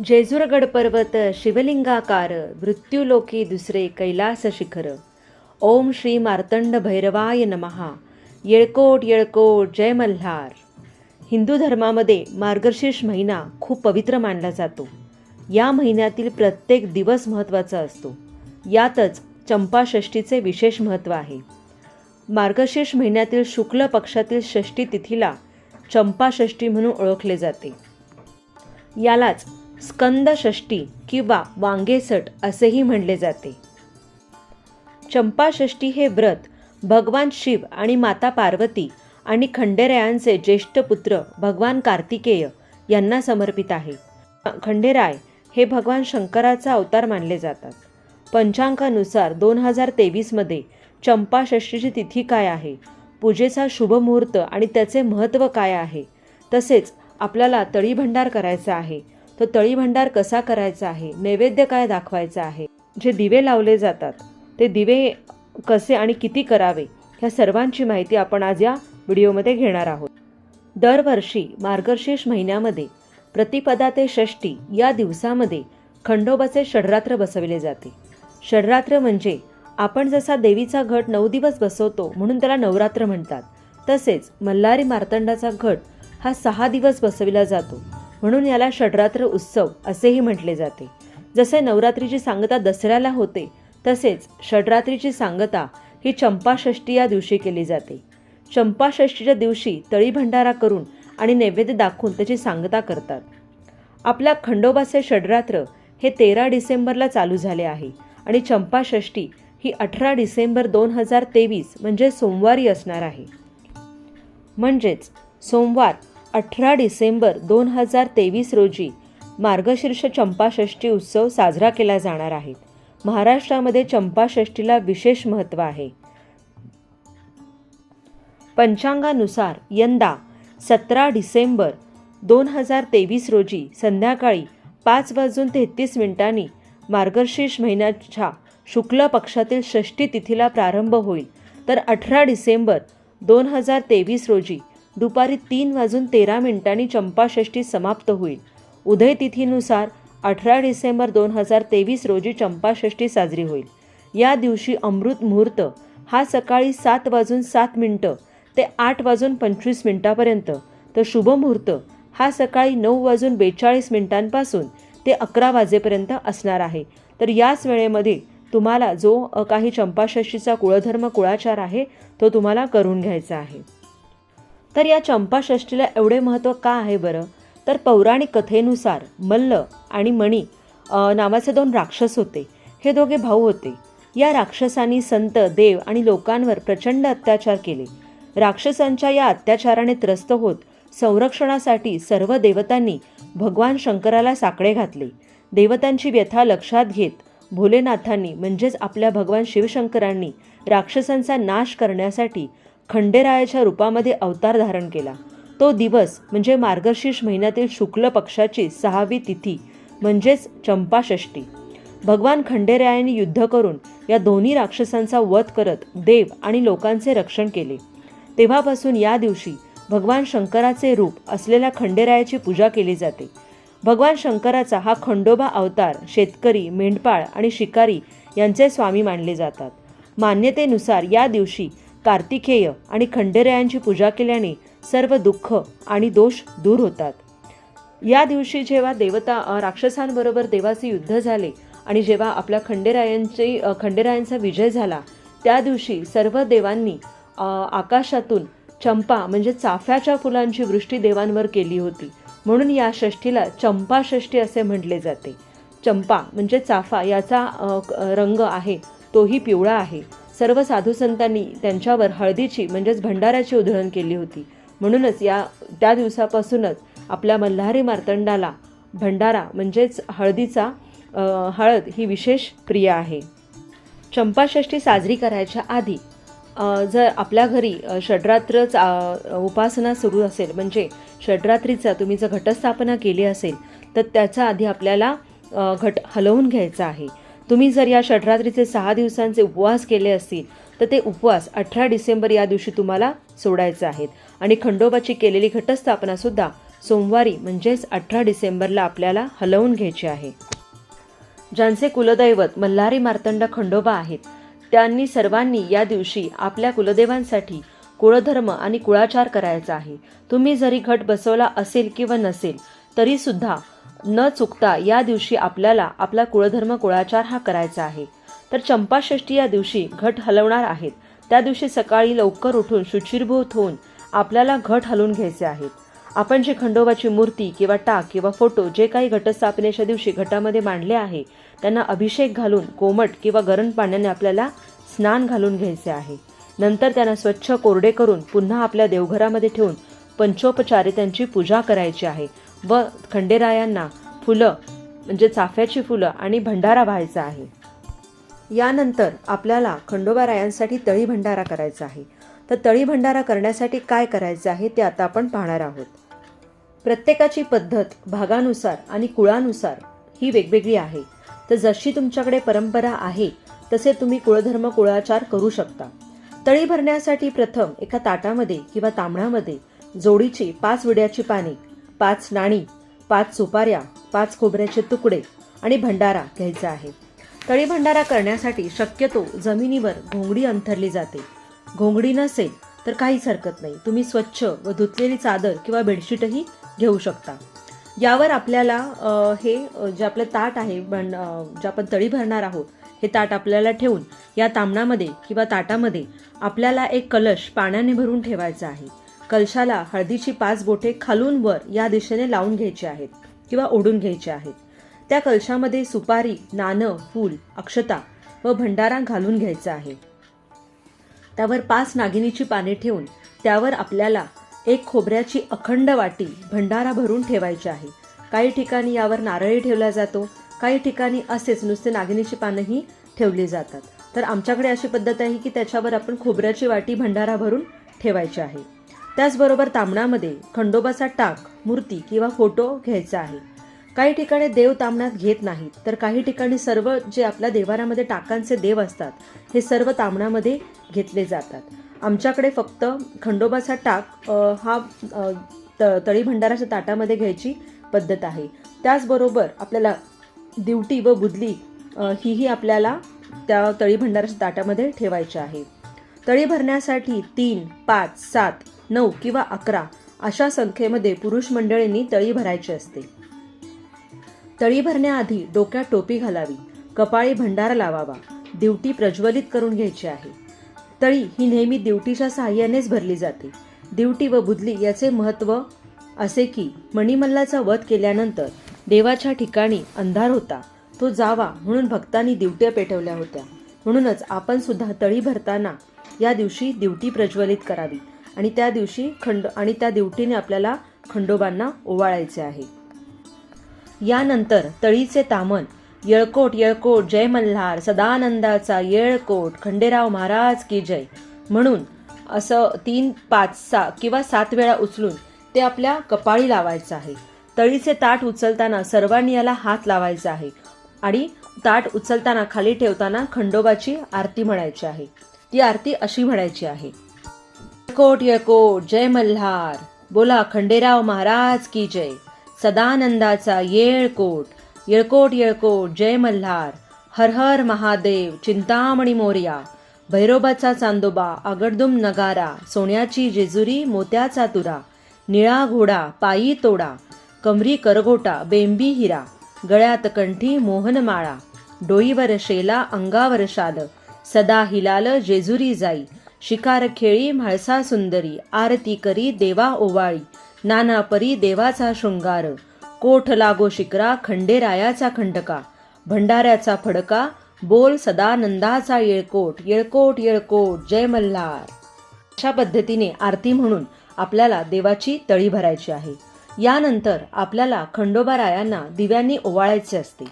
जेजुरगड पर्वत शिवलिंगाकार मृत्यूलोकी दुसरे कैलास शिखर. ओम श्री मार्तंड भैरवाय नमहा येळकोट येळकोट जय मल्हार. हिंदू धर्मामध्ये मार्गशीर्ष महिना खूप पवित्र मानला जातो. या महिन्यातील प्रत्येक दिवस महत्त्वाचा असतो. यातच चंपाषष्ठीचे विशेष महत्त्व आहे. मार्गशीर्ष महिन्यातील शुक्ल पक्षातील षष्ठी तिथीला चंपाषष्ठी म्हणून ओळखले जाते. यालाच स्कंद षष्ठी किंवा वांगेसट असेही म्हणले जाते. चंपाषष्ठी हे व्रत भगवान शिव आणि माता पार्वती आणि खंडेरायांचे ज्येष्ठ पुत्र भगवान कार्तिकेय यांना समर्पित आहे. खंडेराय हे भगवान शंकराचा अवतार मानले जातात. पंचांकानुसार दोन हजार तेवीसमध्ये चंपाषष्ठीची तिथी काय आहे? पूजेचा शुभ मुहूर्त आणि त्याचे महत्त्व काय आहे? तसेच आपल्याला तळीभंडार करायचा आहे. तो तळी भंडार कसा करायचा आहे? नैवेद्य काय दाखवायचा आहे? जे दिवे लावले जातात ते दिवे कसे आणि किती करावे? ह्या सर्वांची माहिती आपण आज या व्हिडिओमध्ये घेणार आहोत. दरवर्षी मार्गशीर्ष महिन्यामध्ये प्रतिपदा ते षष्ठी या दिवसामध्ये खंडोबाचे षडरात्र बसविले जाते. षडरात्र म्हणजे आपण जसा देवीचा घट नऊ दिवस बसवतो म्हणून त्याला नवरात्र म्हणतात तसेच मल्हारी मार्तंडाचा घट हा सहा दिवस बसविला जातो. म्हणून याला षडरात्र उत्सव असेही म्हटले जाते. जसे नवरात्रीची सांगता दसऱ्याला होते तसेच षडरात्रीची सांगता ही चंपाषष्ठी या दिवशी केली जाते. चंपाषष्ठीच्या दिवशी तळी भंडारा करून आणि नैवेद्य दाखवून त्याची सांगता करतात. आपल्या खंडोबाचे षडरात्र हे तेरा डिसेंबरला चालू झाले आहे आणि चंपाषष्ठी ही अठरा डिसेंबर दोन हजार तेवीस म्हणजे सोमवारी असणार आहे. म्हणजेच सोमवार अठरा डिसेंबर दोन हजार तेवीस रोजी मार्गशीर्ष चंपाषष्ठी उत्सव साजरा केला जाणार आहे. महाराष्ट्रामध्ये चंपाषष्ठीला विशेष महत्त्व आहे. पंचांगानुसार यंदा सतरा डिसेंबर दोन हजार तेवीस रोजी संध्याकाळी पाच वाजून तेहतीस मिनिटांनी मार्गशीर्ष महिन्याच्या शुक्ल पक्षातील षष्ठी तिथीला प्रारंभ होईल. तर अठरा डिसेंबर दोन हजार तेवीस रोजी दुपारी तीन वाजून तेरा मिनिटांनी चंपाषष्ठी समाप्त होईल. उदय तिथीनुसार अठरा डिसेंबर दोन हजार तेवीस रोजी चंपाषष्ठी साजरी होईल. या दिवशी अमृत मुहूर्त हा सकाळी सात वाजून सात मिनटं ते आठ वाजून पंचवीस मिनिटापर्यंत. तर शुभ मुहूर्त हा सकाळी नऊ वाजून बेचाळीस मिनिटांपासून ते अकरा वाजेपर्यंत असणार आहे. तर याच वेळेमध्ये तुम्हाला जो काही चंपाषष्ठीचा कुळधर्म कुळाचार आहे तो तुम्हाला करून घ्यायचा आहे. तर या चंपाषष्ठीला एवढे महत्त्व का आहे बरं? तर पौराणिक कथेनुसार मल्ल आणि मणी नावाचे दोन राक्षस होते. हे दोघे भाऊ होते. या राक्षसांनी संत देव आणि लोकांवर प्रचंड अत्याचार केले. राक्षसांच्या या अत्याचाराने त्रस्त होत संरक्षणासाठी सर्व देवतांनी भगवान शंकराला साकडे घातले. देवतांची व्यथा लक्षात घेत भोलेनाथांनी म्हणजेच आपल्या भगवान शिवशंकरांनी राक्षसांचा नाश करण्यासाठी खंडेरायाच्या रूपामध्ये अवतार धारण केला. तो दिवस म्हणजे मार्गशीर्ष महिन्यातील शुक्ल पक्षाची सहावी तिथी म्हणजेच चंपाषष्ठी. भगवान खंडेरायाने युद्ध करून या दोन्ही राक्षसांचा वध करत देव आणि लोकांचे रक्षण केले. तेव्हापासून या दिवशी भगवान शंकराचे रूप असलेल्या खंडेरायाची पूजा केली जाते. भगवान शंकराचा हा खंडोबा अवतार शेतकरी मेंढपाळ आणि शिकारी यांचे स्वामी मानले जातात. मान्यतेनुसार या दिवशी कार्तिकेय आणि खंडेरायांची पूजा केल्याने सर्व दुःख आणि दोष दूर होतात. या दिवशी जेव्हा देवता राक्षसांबरोबर देवाचे युद्ध झाले आणि जेव्हा आपल्या खंडेरायांची खंडेरायांचा विजय झाला त्या दिवशी सर्व देवांनी आकाशातून चंपा म्हणजे चाफ्याच्या फुलांची वृष्टी देवांवर केली होती. म्हणून या षष्ठीला चंपा षष्ठी असे म्हटले जाते. चंपा म्हणजे चाफा याचा रंग आहे तोही पिवळा आहे. सर्व साधूसंतांनी त्यांच्यावर हळदीची म्हणजेच भंडाऱ्याची उधळण केली होती. म्हणूनच या त्या दिवसापासूनच आपल्या मल्हारी मार्तंडाला भंडारा म्हणजेच हळदीचा हळद ही विशेष प्रिय आहे. चंपाषष्ठी साजरी करायच्या आधी जर आपल्या घरी अ, उपासना सुरू असेल म्हणजे षडरात्रीचा तुम्ही जर घटस्थापना केली असेल तर त्याचा आधी आपल्याला घट हलवून घ्यायचा आहे. तुम्ही जर या षडरात्रीचे सहा दिवसांचे उपवास केले असतील तर ते उपवास अठरा डिसेंबर या दिवशी तुम्हाला सोडायचे आहेत. आणि खंडोबाची केलेली घटस्थापनासुद्धा सोमवारी म्हणजेच अठरा डिसेंबरला आपल्याला हलवून घ्यायची आहे. ज्यांचे कुलदैवत मल्हारी मार्तंड खंडोबा आहेत त्यांनी सर्वांनी या दिवशी आपल्या कुलदेवांसाठी कुळधर्म आणि कुळाचार करायचा आहे. तुम्ही जरी घट बसवला असेल किंवा नसेल तरीसुद्धा न चुकता या दिवशी आपल्याला आपला कुळधर्म कुळाचार हा करायचा आहे. तर चंपाषष्ठी या दिवशी घट हलवणार आहेत. त्या दिवशी सकाळी लवकर उठून शुचिरभूत होऊन आपल्याला घट हलवून घ्यायचे आहेत. आपण जे खंडोबाची मूर्ती किंवा टाक किंवा फोटो जे काही घटस्थापनेच्या दिवशी घटामध्ये मांडले आहे त्यांना अभिषेक घालून कोमट किंवा गरम पाण्याने आपल्याला स्नान घालून घ्यायचे आहे. नंतर त्यांना स्वच्छ कोरडे करून पुन्हा आपल्या देवघरामध्ये ठेवून पंचोपचारे त्यांची पूजा करायची आहे. व खंडेरायांना फुलं म्हणजे चाफ्याची फुलं आणि भंडारा व्हायचा आहे. यानंतर आपल्याला खंडोबारायांसाठी तळी भंडारा करायचा आहे. तर तळी भंडारा करण्यासाठी काय करायचं आहे ते आता आपण पाहणार आहोत. प्रत्येकाची पद्धत भागानुसार आणि कुळानुसार ही वेगवेगळी आहे. तर जशी तुमच्याकडे परंपरा आहे तसे तुम्ही कुळधर्म कुळाचार करू शकता. तळी भरण्यासाठी प्रथम एका ताटामध्ये किंवा तांबणामध्ये जोडीची पाच विड्याची पाने पाच नाणी पाच सुपाऱ्या पाच खोबऱ्याचे तुकडे आणि भंडारा घ्यायचा आहे. तळी भंडारा करण्यासाठी शक्यतो जमिनीवर घोंगडी अंथरली जाते. घोंगडी नसेल तर काहीच हरकत नाही. तुम्ही स्वच्छ व धुतलेली चादर किंवा बेडशीटही घेऊ शकता. यावर आपल्याला हे जे आपलं ताट आहे भंड जे आपण तळी भरणार आहोत हे ताट आपल्याला ठेवून या तांबणामध्ये किंवा ताटामध्ये आपल्याला एक कलश पाण्याने भरून ठेवायचा आहे. कलशाला हळदीची पाच बोटे खालून वर या दिशेने लावून घ्यायची आहेत किंवा ओढून घ्यायचे आहेत. त्या कलशामध्ये सुपारी नाणं फूल अक्षता व भंडारा घालून घ्यायचा आहे. त्यावर पाच नागिनीची पाने ठेवून त्यावर आपल्याला एक खोबऱ्याची अखंड वाटी भंडारा भरून ठेवायची आहे. काही ठिकाणी यावर नारळी ठेवला जातो काही ठिकाणी असेच नुसते नागिनीची पानंही ठेवली जातात. तर आमच्याकडे अशी पद्धत आहे की त्याच्यावर आपण खोबऱ्याची वाटी भंडारा भरून ठेवायची आहे. त्याचबरोबर तांबणामध्ये खंडोबाचा टाक मूर्ती किंवा फोटो घ्यायचा आहे. काही ठिकाणी देव तांबण्यात घेत नाहीत तर काही ठिकाणी सर्व जे आपल्या देवारामध्ये टाकांचे देव असतात हे सर्व तांबणामध्ये घेतले जातात. आमच्याकडे फक्त खंडोबाचा टाक हा त तळी भंडाराच्या ताटामध्ये घ्यायची पद्धत आहे. त्याचबरोबर आपल्याला दिवटी व बुदली हीही आपल्याला त्या तळी भंडाराच्या ताटामध्ये ठेवायची आहे. तळी भरण्यासाठी तीन पाच सात नऊ किंवा अकरा अशा संख्येमध्ये पुरुष मंडळींनी तळी भरायची असते. तळी भरण्याआधी डोक्यात टोपी घालावी कपाळी भंडारा लावावा दिवटी प्रज्वलित करून घ्यायची आहे. तळी ही नेहमी दिवटीच्या सहाय्यानेच भरली जाते. दिवटी व बुदली याचे महत्त्व असे की मणिमल्लाचा वध केल्यानंतर देवाच्या ठिकाणी अंधार होता. तो जावा म्हणून भक्तांनी दिवट्या पेटवल्या होत्या. म्हणूनच आपण सुद्धा तळी भरताना या दिवशी दिवटी प्रज्वलित करावी. आणि त्या दिवशी खंड आणि त्या दिवटीने आपल्याला खंडोबांना ओवाळायचे आहे. यानंतर तळीचे तामन येळकोट येळकोट जय मल्हार सदानंदाचा येळकोट खंडेराव महाराज की जय म्हणून असं तीन पाच सहा किंवा सात वेळा उचलून ते आपल्या कपाळी लावायचं आहे. तळीचे ताट उचलताना सर्वांनी याला हात लावायचा आहे आणि ताट उचलताना खाली ठेवताना खंडोबाची आरती म्हणायची आहे. ती आरती अशी म्हणायची आहे. येळकोट येळकोट जय मल्हार. बोला खंडेराव महाराज की जय. सदानंदाचा येळकोट येळकोट येळकोट जय मल्हार. हर हर महादेव चिंतामणी मोर्या. भैरोबाचा चांदोबा आगडदुम नगारा सोन्याची जेजुरी मोत्याचा तुरा. निळा घोडा पायी तोडा. कमरी करगोटा बेंबी हिरा. गळ्यात कंठी मोहनमाळा डोईवर शेला अंगावर शाल. सदा हिलाल जेजुरी जाई. शिकार खेळी म्हाळसा सुंदरी आरती करी देवा ओवाळी नाना परी देवाचा शृंगार कोठ लागो शिकरा खंडेरायाचा खंडका भंडाऱ्याचा फडका बोल सदानंदाचा येळकोट येळकोट येळकोट जय मल्हार. अशा पद्धतीने आरती म्हणून आपल्याला देवाची तळी भरायची आहे. यानंतर आपल्याला खंडोबा रायांना दिव्यांनी ओवाळायचे असते.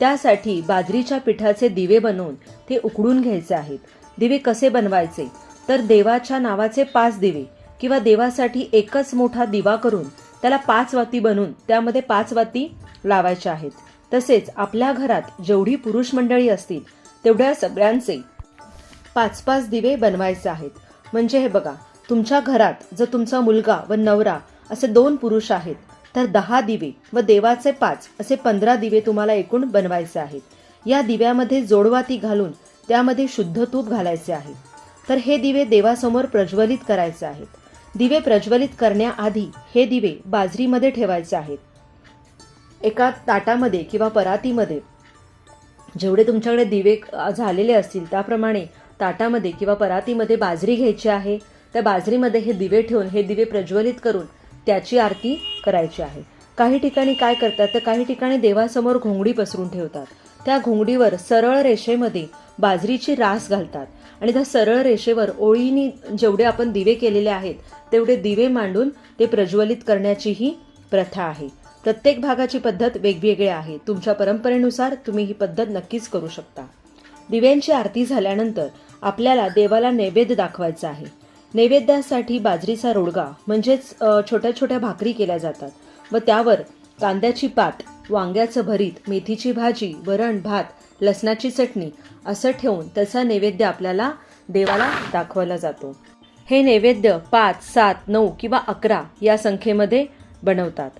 त्यासाठी बाजरीच्या पिठाचे दिवे बनवून ते उकडून घ्यायचे आहेत. दिवे कसे बनवायचे? तर देवाच्या नावाचे पाच दिवे किंवा देवासाठी एकच मोठा दिवा करून त्याला पाच वाती बनवून त्यामध्ये पाच वाती लावायच्या आहेत. तसेच आपल्या घरात जेवढी पुरुष मंडळी असतील तेवढ्या सगळ्यांचे पाच पाच दिवे बनवायचे आहेत. म्हणजे हे बघा तुमच्या घरात जर तुमचा मुलगा व नवरा असे दोन पुरुष आहेत तर दहा दिवे व देवाचे पाच असे पंधरा दिवे तुम्हाला एकूण बनवायचे आहेत. या दिव्यामध्ये जोडवाती घालून त्यामध्ये शुद्ध तूप घालायचे आहे. तर हे दिवे देवासमोर प्रज्वलित करायचे आहेत. दिवे प्रज्वलित करण्याआधी हे दिवे बाजरीमध्ये ठेवायचे आहेत. एका ताटामध्ये किंवा परातीमध्ये. जेवढे तुमच्याकडे दिवे झालेले असतील त्याप्रमाणे ताटामध्ये किंवा परातीमध्ये बाजरी घ्यायची आहे. त्या बाजरीमध्ये हे दिवे ठेवून हे दिवे प्रज्वलित करून त्याची आरती करायची आहे. काही ठिकाणी काय करतात तर काही ठिकाणी देवासमोर घोंगडी पसरून ठेवतात. त्या घोंगडीवर सरळ रेषेमध्ये बाजरीची रास घालतात. आणि त्या सरळ रेषेवर ओळीनी जेवढे आपण दिवे केलेले आहेत तेवढे दिवे मांडून ते प्रज्वलित करण्याची ही प्रथा आहे. प्रत्येक भागाची पद्धत वेगवेगळी आहे. तुमच्या परंपरेनुसार तुम्ही ही पद्धत नक्कीच करू शकता. दिव्यांची आरती झाल्यानंतर आपल्याला देवाला नैवेद्य दाखवायचा आहे. नैवेद्यासाठी बाजरीचा रोडगा म्हणजेच छोट्या छोट्या भाकरी केल्या जातात. व त्यावर कांद्याची पात वांग्याचं भरीत मेथीची भाजी वरण भात लसणाची चटणी असं ठेवून त्याचा नैवेद्य आपल्याला देवाला दाखवला जातो. हे नैवेद्य पाच सात नऊ किंवा अकरा या संख्येमध्ये बनवतात.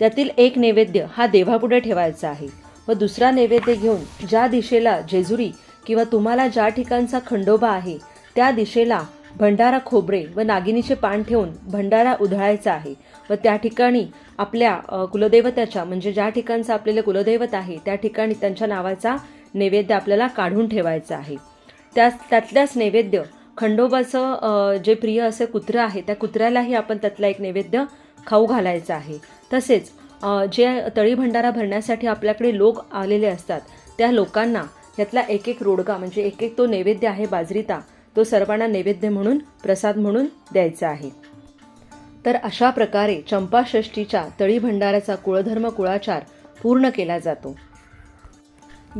त्यातील एक नैवेद्य हा देवापुढे ठेवायचा आहे व दुसरा नैवेद्य घेऊन ज्या दिशेला जेजुरी किंवा तुम्हाला ज्या ठिकाणचा खंडोबा आहे त्या दिशेला भंडारा खोबरे व नागिनीचे पान ठेवून भंडारा उधळायचा आहे व त्या ठिकाणी आपल्या अ, कुलदैवताच्या म्हणजे ज्या ठिकाणचं आपल्याला कुलदैवत आहे त्या ठिकाणी त्यांच्या नावाचा नैवेद्य आपल्याला काढून ठेवायचं आहे. त्याच त्यातल्याच नैवेद्य खंडोबाचं जे प्रिय असे कुत्रं आहे त्या कुत्र्यालाही आपण त्यातला एक नैवेद्य खाऊ घालायचा आहे. तसेच जे तळी भंडारा भरण्यासाठी आपल्याकडे लोक आलेले असतात त्या लोकांना यातला एक एक रोडगा म्हणजे एक एक तो नैवेद्य आहे बाजरीचा तो सर्वांना नैवेद्य म्हणून प्रसाद म्हणून द्यायचा आहे. तर अशा प्रकारे चंपाषष्टीच्या तळी भंडाराचा कुळधर्म कुळाचार पूर्ण केला जातो.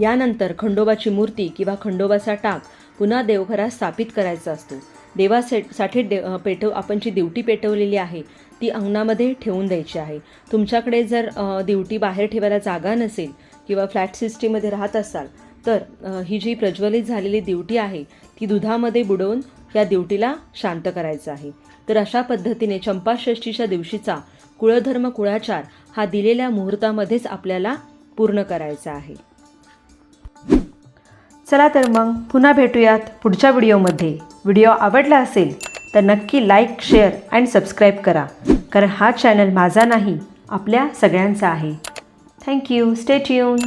यानंतर खंडोबाची मूर्ती किंवा खंडोबाचा टाक पुन्हा देवघरात स्थापित करायचा असतो. देवासाठी दे पेटव आपण जी दिवटी पेटवलेली आहे. ती अंगणामध्ये ठेवून द्यायची आहे. तुमच्याकडे जर दिवटी बाहेर ठेवायला जागा नसेल किंवा फ्लॅट सिस्टीममध्ये राहत असाल तर ही जी प्रज्वलित झालेली दिवटी आहे ती दुधामध्ये बुडवून या दिवटीला शांत करायचं आहे. तर अशा पद्धतीने चंपाषष्ठीच्या दिवशीचा कुळधर्म कुळाचार हा दिलेल्या मुहूर्तामध्येच आपल्याला पूर्ण करायचा आहे. चला तर मग पुन्हा भेटूयात पुढच्या व्हिडिओमध्ये. व्हिडिओ आवडला असेल तर नक्की लाईक शेअर अँड सबस्क्राईब करा. कारण हा चॅनल माझा नाही आपल्या सगळ्यांचा आहे. Thank you stay tune